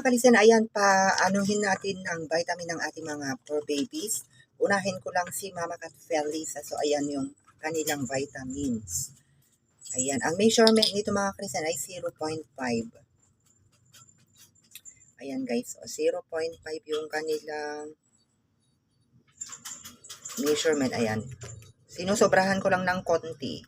mga kalisen, ayan pa, anuhin natin ng vitamin ng ating mga poor babies. Unahin ko lang si Mama Cat Felisa. So, ayan yung kanilang vitamins. Ayan, ang measurement nito mga kalisen ay 0.5. Ayan guys, so 0.5 yung kanilang measurement. Ayan. Sinusobrahan ko lang ng konti.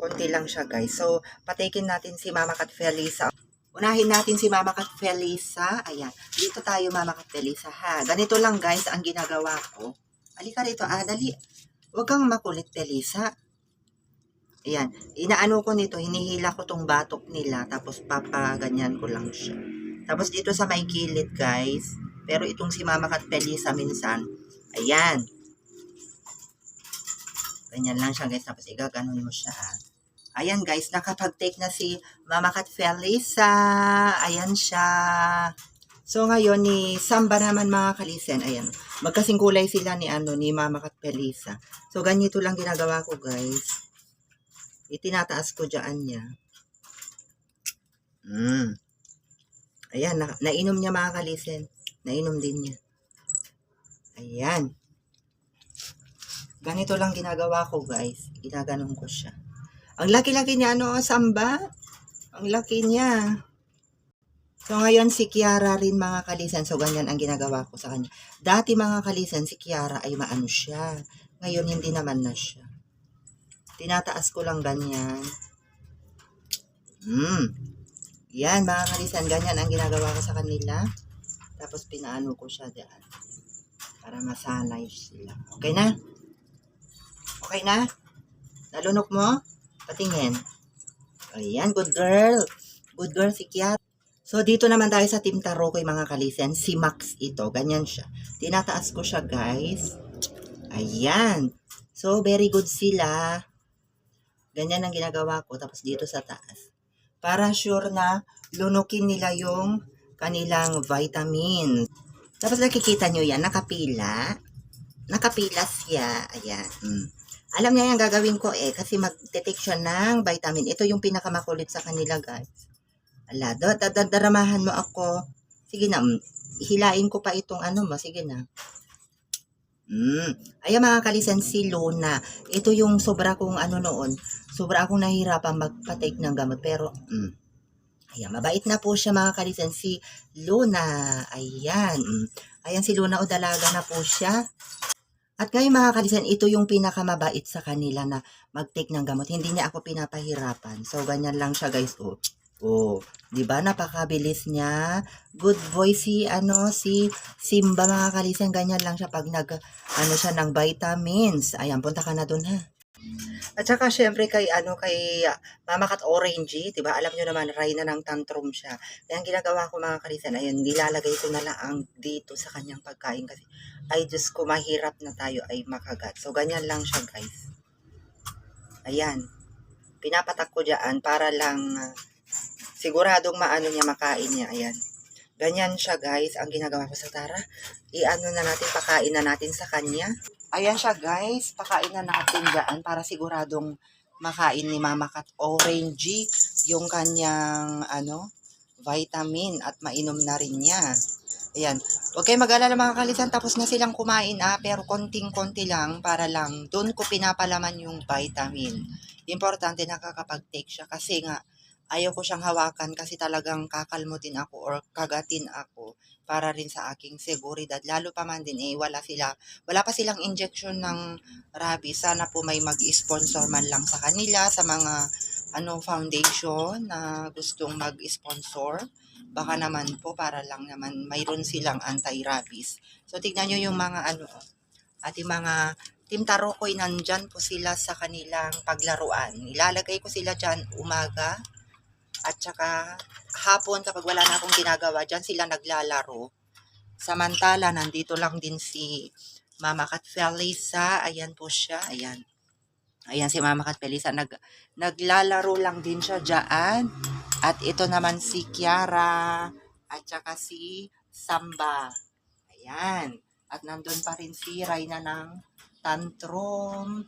Konti lang siya guys. So, patikin natin si Mama Cat Felisa. Unahin natin si Mama Cat Felisa. Ayan. Dito tayo Mama Cat Felisa ha. Ganito lang guys ang ginagawa ko. Halika rito. Ah, dali. Huwag kang makulit Felisa. Ayan. Inaano ko nito. Hinihila ko tong batok nila. Tapos papaganyan ko lang siya. Tapos dito sa may kilid guys. Pero itong si Mama Cat Felisa minsan. Ayan. Ganyan lang siya guys. Tapos igaganon mo siya. ah. Ayan guys, nakapag-take na si Mama Cat Felisa. Ayan siya. So ngayon ni Samba naman mga kalisen. Ayan. Magkasing kulay sila ni ano ni Mama Cat Felisa. So ganito lang ginagawa ko guys. Itinataas ko dyan niya. Mm. Ayan, na, nainom niya mga kalisen. Nainom din niya. Ayan. Ganito lang ginagawa ko guys. Ginaganon ko siya. Ang laki-laki niya, ano, Samba? Ang laki niya. So, ngayon si Kiara rin mga kalisan. So, ganyan ang ginagawa ko sa kanya. Dati mga kalisan, si Kiara ay maano siya. Ngayon, hindi naman na siya. Tinataas ko lang ganyan. Hmm. Yan, mga kalisan. Ganyan ang ginagawa ko sa kanila. Tapos, pinaano ko siya diyan. Para masanay sila. Okay na? Okay na? Nalunok mo? Patingin. Ayan, good girl. Good girl si Kiat. So, dito naman tayo sa Team Tarokoy mga kalisen. Si Max ito. Ganyan siya. Tinataas ko siya, guys. Ayan. So, very good sila. Ganyan ang ginagawa ko. Tapos dito sa taas. Para sure na lunukin nila yung kanilang vitamin. Tapos nakikita nyo yan, nakapila. Nakapila siya. Ayan. Mm. Alam niya yung gagawin ko eh, kasi mag-detect siya ng vitamin. Ito yung pinakamakulit sa kanila, guys. Ala, da- da- da- daramahan mo ako. Sige na, mm, hilain ko pa itong ano mo. Sige na. Mm. Ayan mga kalisan, si Luna. Ito yung sobra kong ano noon. Sobra akong nahihirapan magpa-take ng gamot. Pero, mm. Ayan, mabait na po siya mga kalisan. Si Luna. Ayan. Mm. Ayan si Luna o dalaga na po siya. At ngayon mga kalisan, ito yung pinakamabait sa kanila na mag-take ng gamot. Hindi niya ako pinapahirapan. So, ganyan lang siya guys. Oh, oh di ba Napakabilis niya. Good boy si, ano, si Simba mga kalisan. Ganyan lang siya pag nag, ano siya, ng vitamins. Ayan, punta ka na dun ha. At saka syempre kay ano kay ah, Mama Cat Orangey, 'di ba? Alam niyo naman ray na ng tantrum siya. Kaya ang ginagawa ko mga kalisan, ayun, nilalagay ko na lang dito sa kanyang pagkain kasi ay Diyos ko mahirap na tayo ay makagat. So ganyan lang siya, guys. Ayan. Pinapatak ko diyan para lang ah, siguradong maano niya makain niya. Ayan. Ganyan siya, guys. Ang ginagawa ko sa Tara. I-ano na natin, pakain na natin sa kanya. Ayan siya guys, pakain na natin dyan para siguradong makain ni Mama Cat Orangey yung kanyang ano, vitamin at mainom na rin niya. Ayan. Huwag kayo mag-alala mga kalisan, tapos na silang kumain ah, pero konting-konti lang para lang doon ko pinapalaman yung vitamin. Importante nakakapag-take siya kasi nga ayaw ko siyang hawakan kasi talagang kakalmutin ako or kagatin ako para rin sa aking seguridad. Lalo pa man din eh, wala sila, wala pa silang injection ng rabies. Sana po may mag-sponsor man lang sa kanila, sa mga ano foundation na gustong mag-sponsor. Baka naman po para lang naman mayroon silang anti-rabies. So tignan nyo yung mga ano, ating mga Team Tarokoy nandyan po sila sa kanilang paglaruan. Ilalagay ko sila dyan umaga at saka hapon kapag wala na akong ginagawa, dyan sila naglalaro. Samantala, nandito lang din si Mama Cat Felisa. Ayan po siya. Ayan. Ayan si Mama Cat Felisa. Nag, naglalaro lang din siya dyan. At ito naman si Kiara. At saka si Samba. Ayan. At nandun pa rin si Raina ng tantrum.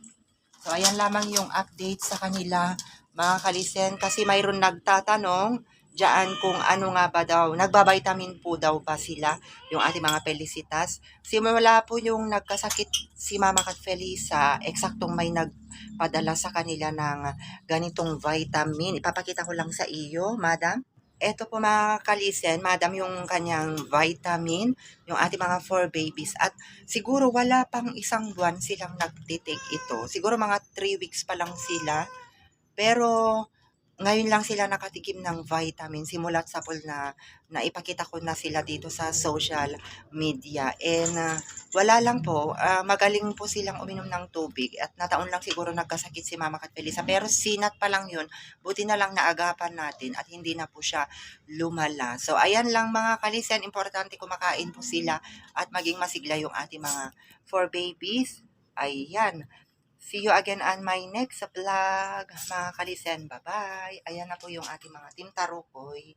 So, ayan lamang yung update sa kanila mga kalisen kasi mayroon nagtatanong dyan kung ano nga ba daw, nagbabitamin po daw ba sila, yung ating mga Felicitas. Simula po yung nagkasakit si Mama Kat Felisa, eksaktong may nagpadala sa kanila ng ganitong vitamin. Ipapakita ko lang sa iyo, madam. Ito po mga kalisen, madam, yung kanyang vitamin, yung ating mga four babies. At siguro wala pang isang buwan silang nagtitake ito. Siguro mga 3 weeks pa lang sila. Pero ngayon lang sila nakatikim ng vitamin simulat sa pool na naipakita ko na sila dito sa social media. And ah, wala lang po, ah, magaling po silang uminom ng tubig at nataon lang siguro nagkasakit si Mama Kat Felisa. Pero sinat pa lang yun, buti na lang naagapan natin at hindi na po siya lumala. So ayan lang mga kalisen, importante kumakain po sila at maging masigla yung ating mga four babies. Ayan. See you again on my next vlog, mga kalisen. Bye-bye. Ayan na po yung ating mga Team Tarukoy.